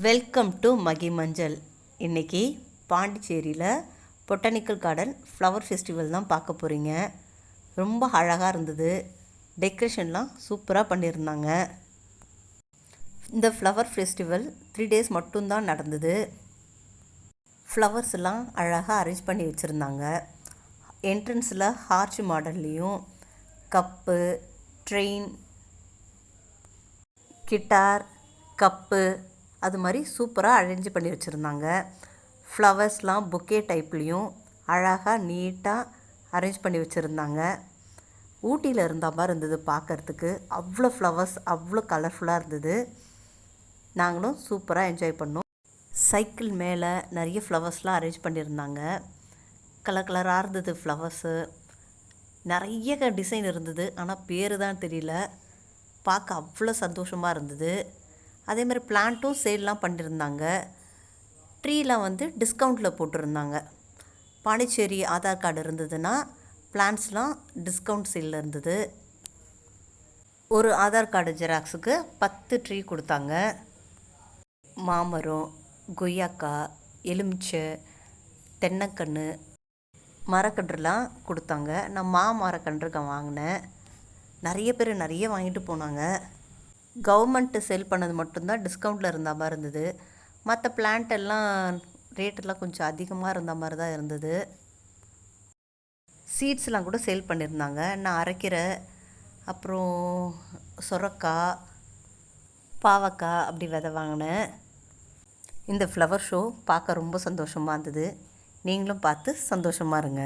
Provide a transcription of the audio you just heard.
Welcome to மகி மஞ்சள் இன்றைக்கி பாண்டிச்சேரியில் பொட்டானிக்கல் கார்டன் ஃப்ளவர் ஃபெஸ்டிவல் தான் பார்க்க போகிறீங்க ரொம்ப அழகாக இருந்தது. டெக்கரேஷன்லாம் சூப்பராக பண்ணியிருந்தாங்க. இந்த ஃப்ளவர் ஃபெஸ்டிவல் த்ரீ டேஸ் மட்டும்தான் நடந்தது. ஃப்ளவர்ஸ்லாம் அழகாக அரேஞ்ச் பண்ணி வச்சுருந்தாங்க. என்ட்ரன்ஸில் ஹார்ச் மாடல்லையும் கப்பு ட்ரெயின் கிட்டார் கப்பு அது மாதிரி சூப்பராக அரேஞ்ச் பண்ணி வச்சுருந்தாங்க. ஃப்ளவர்ஸ்லாம் பொக்கே டைப்லேயும் அழகாக நீட்டாக அரேஞ்ச் பண்ணி வச்சுருந்தாங்க. ஊட்டியில் இருந்த மாதிரி இருந்தது பார்க்குறதுக்கு அவ்வளோ ஃப்ளவர்ஸ் அவ்வளோ கலர்ஃபுல்லாக இருந்தது. நாங்களும் சூப்பராக என்ஜாய் பண்ணோம். சைக்கிள் மேலே நிறைய ஃப்ளவர்ஸ்லாம் அரேஞ்ச் பண்ணியிருந்தாங்க. கலர் கலராக இருந்தது ஃப்ளவர்ஸு நிறைய டிசைன் இருந்தது. ஆனால் பேர் தான் தெரியல. பார்க்க அவ்வளோ சந்தோஷமாக இருந்தது. அதே மாதிரி பிளான்ட்டும் சேல்லாம் பண்ணியிருந்தாங்க ட்ரீலாம் வந்து டிஸ்கவுண்ட்டில் போட்டிருந்தாங்க. பாண்டிச்சேரி ஆதார் கார்டு இருந்ததுன்னா பிளான்ஸ்லாம் டிஸ்கவுண்ட் சேலில் இருந்தது. ஒரு ஆதார் கார்டு ஜெராக்ஸுக்கு பத்து ட்ரீ கொடுத்தாங்க. மாமரம் கொய்யாக்காய் எலுமிச்சை தென்னைக்கன்று மரக்கன்றுலாம் கொடுத்தாங்க. நான் மாமரக்கன்றுக்கு வாங்கினேன். நிறைய பேர் நிறைய வாங்கிட்டு போனாங்க. கவர்மெண்ட்டு செல் பண்ணது மட்டும்தான் டிஸ்கவுண்ட்டில் இருந்த மாதிரி இருந்தது. மற்ற பிளான்ட் எல்லாம் ரேட்டெல்லாம் கொஞ்சம் அதிகமாக இருந்த மாதிரி தான் இருந்தது. சீட்ஸ்லாம் கூட சேல் பண்ணியிருந்தாங்க. நான் அரைக்கீரை அப்புறம் சொரக்காய் பாவக்காய் அப்படி விதை வாங்கினேன். இந்த ஃப்ளவர் ஷோ பார்க்க ரொம்ப சந்தோஷமாக இருந்தது. நீங்களும் பார்த்து சந்தோஷமாக இருங்க.